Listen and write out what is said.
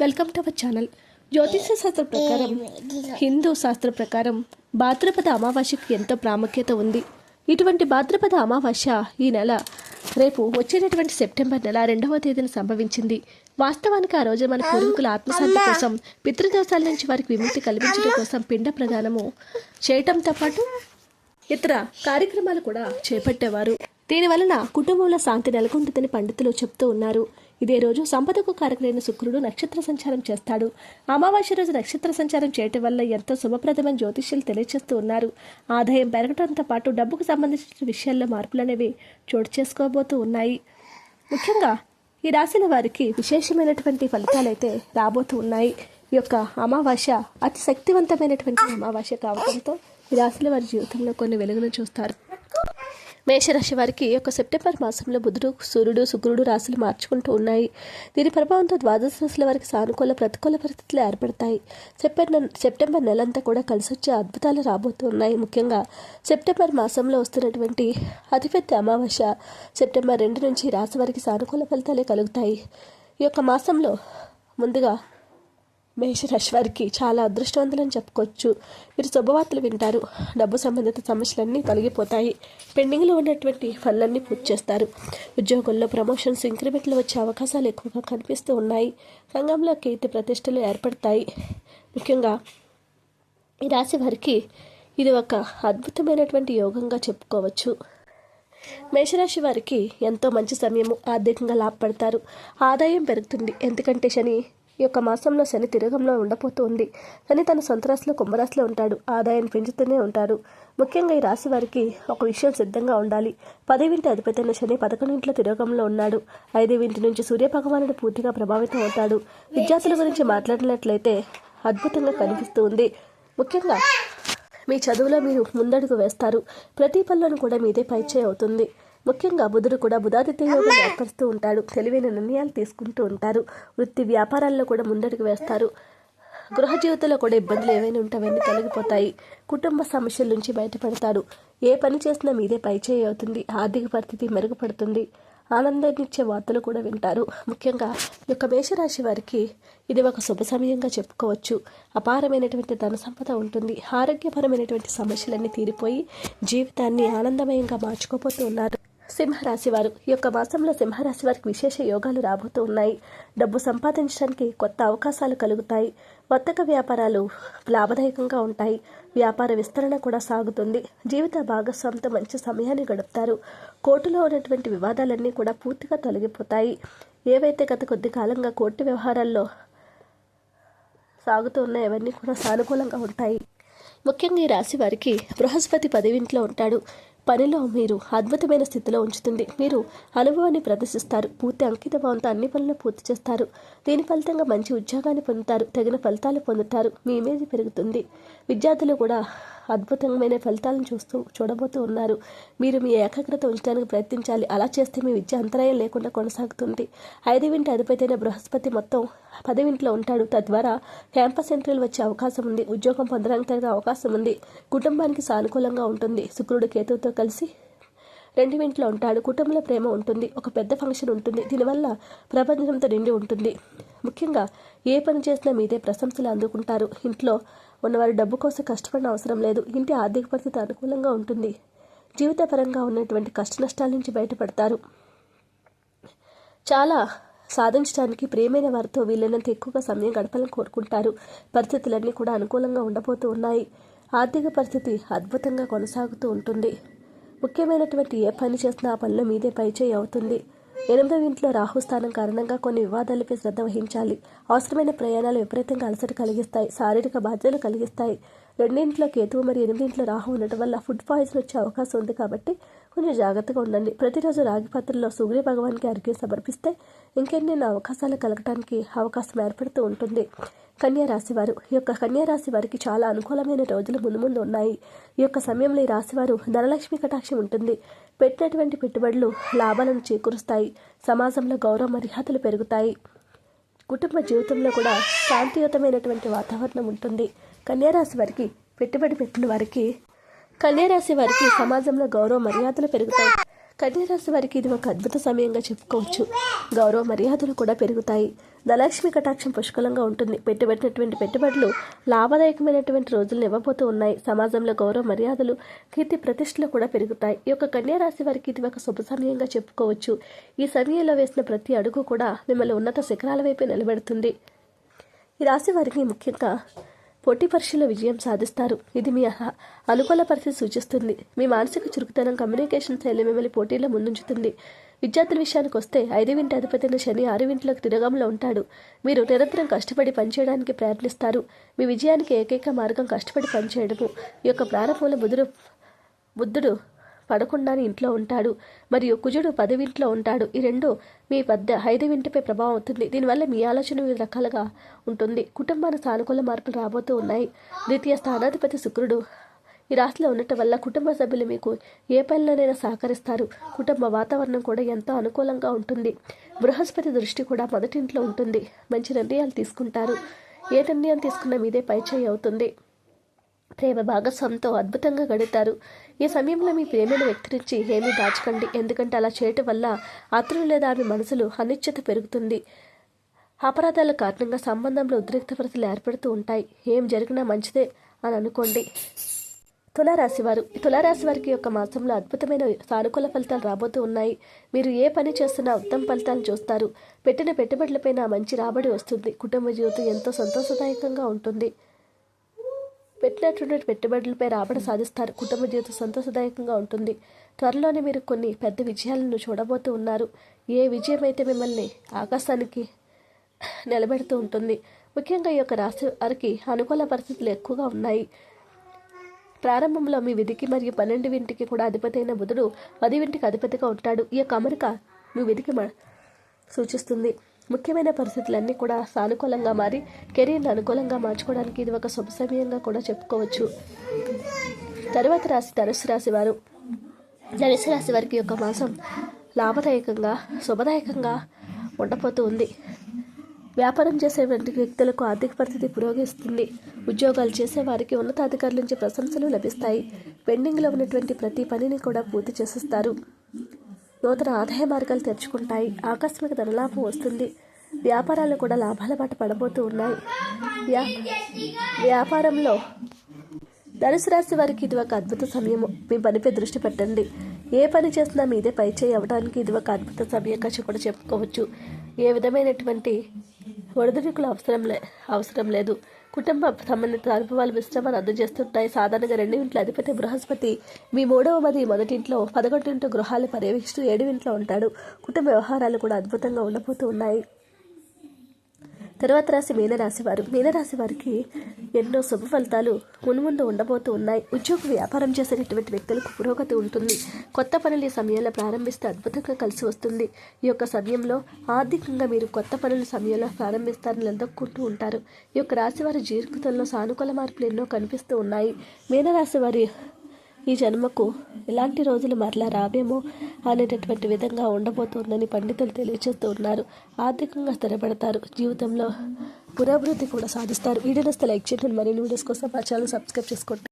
Welcome to our channel. జ్యోతిష శాస్త్ర ప్రకారం హిందూ శాస్త్ర ప్రకారం భాద్రపద అమావాస్యకి ఎంతో ప్రాముఖ్యత ఉంది. ఇటువంటి భాద్రపద అమావాస్య ఈ నెల రేపు వచ్చేటటువంటి సెప్టెంబర్ నెల రెండవ తేదీన సంభవించింది. వాస్తవానికి ఆ రోజు మన పూర్వీకుల ఆత్మశాంతి కోసం పితృదోషాల నుంచి వారికి విముక్తి కల్పించడం కోసం పిండ ప్రదానము చేయటంతో పాటు ఇతర కార్యక్రమాలు కూడా చేపట్టేవారు. దీనివలన కుటుంబంలో శాంతి నెలకొంటుందని పండితులు చెప్తూ ఉన్నారు. ఇదే రోజు సంపదకు కారకులైన శుక్రుడు నక్షత్ర సంచారం చేస్తాడు. అమావాస్య రోజు నక్షత్ర సంచారం చేయటం వల్ల ఎంతో శుభప్రదమైన జ్యోతిష్యులు తెలియజేస్తూ ఉన్నారు. ఆదాయం పెరగడంతో పాటు డబ్బుకు సంబంధించిన విషయాల్లో మార్పులు అనేవి చోటు చేసుకోబోతూ ఉన్నాయి. ముఖ్యంగా ఈ రాసిన వారికి విశేషమైనటువంటి ఫలితాలైతే రాబోతూ ఉన్నాయి. ఈ యొక్క అమావాస్య అతి శక్తివంతమైనటువంటి అమావాస్య కావడంతో ఈ రాశుల వారి జీవితంలో కొన్ని వెలుగులు చూస్తారు. మేషరాశి వారికి ఈ యొక్క సెప్టెంబర్ మాసంలో బుధుడు సూర్యుడు శుక్రుడు రాశులు మార్చుకుంటూ ఉన్నాయి. దీని ప్రభావంతో ద్వాదశ రాశుల వారికి సానుకూల ప్రతికూల పరిస్థితులు ఏర్పడతాయి. సెప్టెంబర్ సెప్టెంబర్ నెలంతా కూడా కలిసి వచ్చే అద్భుతాలు రాబోతున్నాయి. ముఖ్యంగా సెప్టెంబర్ మాసంలో వస్తున్నటువంటి అతిపెద్ద అమావాస్య సెప్టెంబర్ రెండు నుంచి రాశి వారికి సానుకూల ఫలితాలే కలుగుతాయి. ఈ యొక్క మాసంలో ముందుగా మేషరాశి వారికి చాలా అదృష్టవంతులని చెప్పుకోవచ్చు. మీరు శుభవార్తలు వింటారు. డబ్బు సంబంధిత సమస్యలన్నీ తొలగిపోతాయి. పెండింగ్లో ఉన్నటువంటి పనులన్నీ పూర్తి చేస్తారు. ఉద్యోగుల్లో ప్రమోషన్స్ ఇంక్రిమెంట్లు వచ్చే అవకాశాలు ఎక్కువగా కనిపిస్తూ ఉన్నాయి. రంగంలో కీర్తి ప్రతిష్టలు ఏర్పడతాయి. ముఖ్యంగా ఈ రాశి వారికి ఇది ఒక అద్భుతమైనటువంటి యోగంగా చెప్పుకోవచ్చు. మేషరాశి వారికి ఎంతో మంచి సమయము ఆర్థికంగా లాభపడతారు. ఆదాయం పెరుగుతుంది. ఎందుకంటే శని ఈ యొక్క మాసంలో శని తిరగంలో ఉండబోతోంది. శని తన సొంత రాశిలో కుంభరాశిలో ఉంటాడు. ఆదాయాన్ని పెంచుతూనే ఉంటారు ముఖ్యంగా ఈ రాశి వారికి ఒక విషయం సిద్ధంగా ఉండాలి. పదివింటి అధిపతైన శని పదకొండింట్లో తిరోగంలో ఉన్నాడు. ఐదవింటి నుంచి సూర్య భగవానుడు పూర్తిగా ప్రభావితం అవుతాడు. విద్యార్థుల గురించి మాట్లాడినట్లయితే అద్భుతంగా కనిపిస్తూ ఉంది ముఖ్యంగా మీ చదువులో మీరు ముందడుగు వేస్తారు. ప్రతి పనులను కూడా మీదే పైచే అవుతుంది. ముఖ్యంగా బుధుడు కూడా బుధాదిత్య యోగం ఏర్పరుస్తూ ఉంటాడు. తెలివైన నిర్ణయాలు తీసుకుంటూ ఉంటారు. వృత్తి వ్యాపారాల్లో కూడా ముందడుగు వేస్తారు. గృహ జీవితంలో కూడా ఇబ్బందులు ఏవైనా ఉంటే అవన్నీ తొలగిపోతాయి. కుటుంబ సమస్యల నుంచి బయటపడతారు ఏ పని చేసినా మీదే పైచేయి అవుతుంది. ఆర్థిక పరిస్థితి మెరుగుపడుతుంది. ఆనందాన్నిచ్చే వార్తలు కూడా వింటారు. ముఖ్యంగా ఈ యొక్క మేషరాశి వారికి ఇది ఒక శుభ సమయంగా చెప్పుకోవచ్చు. అపారమైనటువంటి ధన సంపద ఉంటుంది. ఆరోగ్యపరమైనటువంటి సమస్యలన్నీ తీరిపోయి జీవితాన్ని ఆనందమయంగా మార్చుకోపోతూ ఉన్నారు సింహరాశి వారు. ఈ యొక్క మాసంలో సింహరాశి వారికి విశేష యోగాలు రాబోతూ ఉన్నాయి. డబ్బు సంపాదించడానికి కొత్త అవకాశాలు కలుగుతాయి. వర్తక వ్యాపారాలు లాభదాయకంగా ఉంటాయి. వ్యాపార విస్తరణ కూడా సాగుతుంది. జీవిత భాగస్వామితో మంచి సమయాన్ని గడుపుతారు. కోర్టులో ఉన్నటువంటి వివాదాలన్నీ కూడా పూర్తిగా తొలగిపోతాయి. ఏవైతే గత కొద్ది కాలంగా కోర్టు వ్యవహారాల్లో సాగుతూ ఉన్నాయో అవన్నీ కూడా సానుకూలంగా ఉంటాయి. ముఖ్యంగా ఈ రాశి వారికి బృహస్పతి పదివింట్లో ఉంటాడు. పనిలో మీరు అద్భుతమైన స్థితిలో ఉంచుతుంది. మీరు అనుభవాన్ని ప్రదర్శిస్తారు. పూర్తి అంకిత భావంతో అన్ని పనులను పూర్తి చేస్తారు. దీని ఫలితంగా మంచి ఉద్యోగాన్ని పొందుతారు. తగిన ఫలితాలు పొందుతారు. మీ ఇమేజ్ పెరుగుతుంది. విద్యార్థులు కూడా అద్భుతమైన ఫలితాలను చూస్తూ చూడబోతూ ఉన్నారు. మీరు మీ ఏకాగ్రత ఉంచడానికి ప్రయత్నించాలి. అలా చేస్తే మీ విద్య అంతరాయం లేకుండా కొనసాగుతుంది. ఐదు వింటి అధిపతైన బృహస్పతి మొత్తం పదివింట్లో ఉంటాడు. తద్వారా క్యాంపస్ ఎంట్రీలు వచ్చే అవకాశం ఉంది. ఉద్యోగం పొందడానికి తగిన అవకాశం ఉంది. కుటుంబానికి సానుకూలంగా ఉంటుంది. శుక్రుడు కేతువుతో కలిసి రెండు ఉంటాడు. కుటుంబంలో ప్రేమ ఉంటుంది. ఒక పెద్ద ఫంక్షన్ ఉంటుంది. దీనివల్ల ప్రపంచంతో నిండి ఉంటుంది. ముఖ్యంగా ఏ పని చేసినా మీదే ప్రశంసలు అందుకుంటారు. ఇంట్లో ఉన్నవారు డబ్బు కోసం కష్టపడిన అవసరం లేదు. ఇంటి ఆర్థిక పరిస్థితి అనుకూలంగా ఉంటుంది. జీవితపరంగా ఉన్నటువంటి కష్ట నష్టాల నుంచి బయటపడతారు. చాలా సాధించడానికి ప్రియమైన వారితో వీలైనంత ఎక్కువగా సమయం గడపాలని కోరుకుంటారు. పరిస్థితులన్నీ కూడా అనుకూలంగా ఉండబోతూ ఉన్నాయి. ఆర్థిక పరిస్థితి అద్భుతంగా కొనసాగుతూ ఉంటుంది. ముఖ్యమైనటువంటి ఏ పని చేసినా ఆ పనిలో మీదే పైచేయి అవుతుంది. ఎనిమిదవ ఇంట్లో రాహుస్థానం కారణంగా కొన్ని వివాదాలపై శ్రద్ధ వహించాలి. అవసరమైన ప్రయాణాలు విపరీతంగా అలసట కలిగిస్తాయి. శారీరక బాధ్యతలు కలిగిస్తాయి. రెండింట్లో కేతువు మరియు ఎనిమిదింట్లో రాహు ఉండటం వల్ల ఫుడ్ పాయిజన్ వచ్చే అవకాశం ఉంది కాబట్టి కొంచెం జాగ్రత్తగా ఉండండి. ప్రతిరోజు రాగి పాత్రలో సూర్య భగవాన్కి అర్ఘ్యం సమర్పిస్తే ఇంకెన్నెన్నో అవకాశాలు కలగటానికి అవకాశం ఏర్పడుతూ ఉంటుంది. కన్యా వారు. ఈ యొక్క కన్యారాశి వారికి చాలా అనుకూలమైన రోజులు ముందు ముందు ఉన్నాయి. ఈ యొక్క సమయంలో ఈ రాశివారు ధనలక్ష్మి కటాక్షం ఉంటుంది. పెట్టినటువంటి పెట్టుబడులు లాభాలను చేకూరుస్తాయి. సమాజంలో గౌరవ మర్యాదలు పెరుగుతాయి. కుటుంబ జీవితంలో కూడా శాంతియుతమైనటువంటి వాతావరణం ఉంటుంది. కన్యారాశి వారికి పెట్టుబడి పెట్టిన వారికి కన్యారాశి వారికి సమాజంలో గౌరవ మర్యాదలు పెరుగుతాయి. కన్యారాశి వారికి ఇది ఒక అద్భుత సమయంగా చెప్పుకోవచ్చు. గౌరవ మర్యాదలు కూడా పెరుగుతాయి. ధనలక్ష్మి కటాక్షం పుష్కలంగా ఉంటుంది. పెట్టుబడినటువంటి పెట్టుబడులు లాభదాయకమైనటువంటి రోజులను ఇవ్వబోతూ ఉన్నాయి. సమాజంలో గౌరవ మర్యాదలు కీర్తి ప్రతిష్టలు కూడా పెరుగుతాయి. ఈ యొక్క కన్యా రాశి వారికి ఇది ఒక శుభ సమయంగా చెప్పుకోవచ్చు. ఈ సమయంలో వేసిన ప్రతి అడుగు కూడా మిమ్మల్ని ఉన్నత శిఖరాల వైపు నిలబెడుతుంది. ఈ రాశి వారికి ముఖ్యంగా పోటీ పరీక్షలో విజయం సాధిస్తారు. ఇది మీ అనుకూల పరిస్థితి సూచిస్తుంది. మీ మానసిక చురుకుతనం కమ్యూనికేషన్ శైలి మిమ్మల్ని పోటీలో ముందుంచుతుంది. విద్యార్థుల విషయానికి వస్తే ఐదు వింటి అధిపతిన శని ఆరు వింట్లకు తిరగంలో ఉంటాడు. మీరు నిరంతరం కష్టపడి పనిచేయడానికి ప్రయత్నిస్తారు. మీ విజయానికి ఏకైక మార్గం కష్టపడి పనిచేయడము. ఈ యొక్క ప్రారంభంలో బుధుడు బుద్ధుడు పడకుండానే ఇంట్లో ఉంటాడు. మరియు కుజుడు పదవింట్లో ఉంటాడు. ఈ రెండు మీ పెద్ద ఐదువింటిపై ప్రభావం అవుతుంది దీనివల్ల మీ ఆలోచన వివిధ రకాలుగా ఉంటుంది. కుటుంబానికి సానుకూల మార్పులు రాబోతూ ఉన్నాయి. ద్వితీయ స్థానాధిపతి శుక్రుడు ఈ రాశిలో ఉండటం వల్ల కుటుంబ సభ్యులు మీకు ఏ పనిలోనైనా సహకరిస్తారు. కుటుంబ వాతావరణం కూడా ఎంతో అనుకూలంగా ఉంటుంది. బృహస్పతి దృష్టి కూడా మొదటింట్లో ఉంటుంది. మంచి నిర్ణయాలు తీసుకుంటారు. ఏ నిర్ణయం తీసుకున్నా మీదే పైచేయి అవుతుంది. ప్రేమ భాగస్వామితో అద్భుతంగా గడుపుతారు ఈ సమయంలో మీ ప్రేమైన వ్యక్తి నుంచి ఏమీ దాచకండి. ఎందుకంటే అలా చేయటం వల్ల అతను లేదా ఆమె మనసులో అనిశ్చిత పెరుగుతుంది. అపరాధాల కారణంగా సంబంధంలో ఉద్రిక్త పరిస్థితులు ఏర్పడుతూ ఉంటాయి. ఏం జరిగినా మంచిదే అని అనుకోండి. తులారాశి వారు. తులారాశి వారికి యొక్క మాసంలో అద్భుతమైన సానుకూల ఫలితాలు రాబోతూ ఉన్నాయి. మీరు ఏ పని చేస్తున్నా ఉత్తమ ఫలితాలు చూస్తారు. పెట్టిన పెట్టుబడులపైన మంచి రాబడి వస్తుంది. కుటుంబ జీవితం ఎంతో సంతోషదాయకంగా ఉంటుంది. పెట్టినటువంటి పెట్టుబడులపై రాబడి సాధిస్తారు. కుటుంబ జీవితం సంతోషదాయకంగా ఉంటుంది. త్వరలోనే మీరు కొన్ని పెద్ద విజయాలను చూడబోతూ ఉన్నారు. ఏ విజయం అయితే మిమ్మల్ని ఆకాశానికి నిలబెడుతూ ఉంటుంది. ముఖ్యంగా ఈ యొక్క రాశి వారికి అనుకూల పరిస్థితులు ఎక్కువగా ఉన్నాయి. ప్రారంభంలో మీ విధికి మరియు పన్నెండు వింటికి కూడా అధిపతి అయిన బుధుడు పది వింటికి అధిపతిగా ఉంటాడు. ఈ యొక్క అమరిక మీ విధికి సూచిస్తుంది. ముఖ్యమైన పరిస్థితులన్నీ కూడా సానుకూలంగా మారి కెరీర్ని అనుకూలంగా మార్చుకోవడానికి ఇది ఒక శుభ సమయంగా కూడా చెప్పుకోవచ్చు. తరువాత రాశి ధనుసు రాశి వారు. ధనుసు రాశి వారికి యొక్క మాసం లాభదాయకంగా శుభదాయకంగా ఉండబోతూ ఉంది. వ్యాపారం చేసేటువంటి వ్యక్తులకు ఆర్థిక పరిస్థితి పురోగిస్తుంది ఉద్యోగాలు చేసే వారికి ఉన్నతాధికారుల నుంచి ప్రశంసలు లభిస్తాయి. పెండింగ్లో ఉన్నటువంటి ప్రతి పనిని కూడా పూర్తి చేసేస్తారు. నూతన ఆదాయ మార్గాలు తెరుచుకుంటాయి. ఆకస్మిక ధనలాభం వస్తుంది. వ్యాపారాలు కూడా లాభాల బాట పడబోతూ ఉన్నాయి. వ్యా వ్యాపారంలో ధనుసు రాశి వారికి ఇది ఒక అద్భుత సమయము. మీ పనిపై దృష్టి పెట్టండి. ఏ పని చేసినా మీదే పైచేయి అవ్వడానికి ఇది ఒక అద్భుత సమయంగా చె- కూడా చెప్పుకోవచ్చు ఏ విధమైనటువంటి ఒడిదుడుకులు అవసరం లే అవసరం లేదు. కుటుంబ సంబంధిత అనుభవాలు మిశ్రమాన్ని అందజేస్తుంటాయి. సాధారణంగా రెండు ఇంట్లో అధిపతి బృహస్పతి మీ మూడవ మరియు మొదటి ఇంట్లో పదకొండింటి గృహాలు పర్యవేక్షిస్తూ ఏడు ఇంట్లో ఉంటాడు. కుటుంబ వ్యవహారాలు కూడా అద్భుతంగా ఉండబోతూ ఉన్నాయి. తర్వాత రాశి మీనరాశి వారు. మీనరాశి వారికి ఎన్నో శుభ ఫలితాలు మున్ముందు ఉండబోతూ ఉన్నాయి. ఉద్యోగ వ్యాపారం చేసేటటువంటి వ్యక్తులకు పురోగతి ఉంటుంది. కొత్త పనులు ఈ సమయంలో ప్రారంభిస్తే అద్భుతంగా కలిసి వస్తుంది. ఈ యొక్క సమయంలో ఆర్థికంగా మీరు కొత్త పనులు సమయంలో ప్రారంభిస్తారని నిలదొక్కుంటూ ఉంటారు. ఈ యొక్క రాశి వారి జీవితంలో సానుకూల మార్పులు ఎన్నో కనిపిస్తూ ఉన్నాయి. మీనరాశి వారి ఈ జన్మకు ఎలాంటి రోజులు మరలా రావేమో అనేటటువంటి విధంగా ఉండబోతోందని పండితులు తెలియజేస్తూ ఉన్నారు. ఆర్థికంగా స్థిరపడతారు. జీవితంలో పురాభివృద్ధి కూడా సాధిస్తారు. వీడియోస్ లైక్ చేయండి. మరిన్ని వీడియోస్ కోసం మా ఛానల్ సబ్స్క్రైబ్ చేసుకోండి.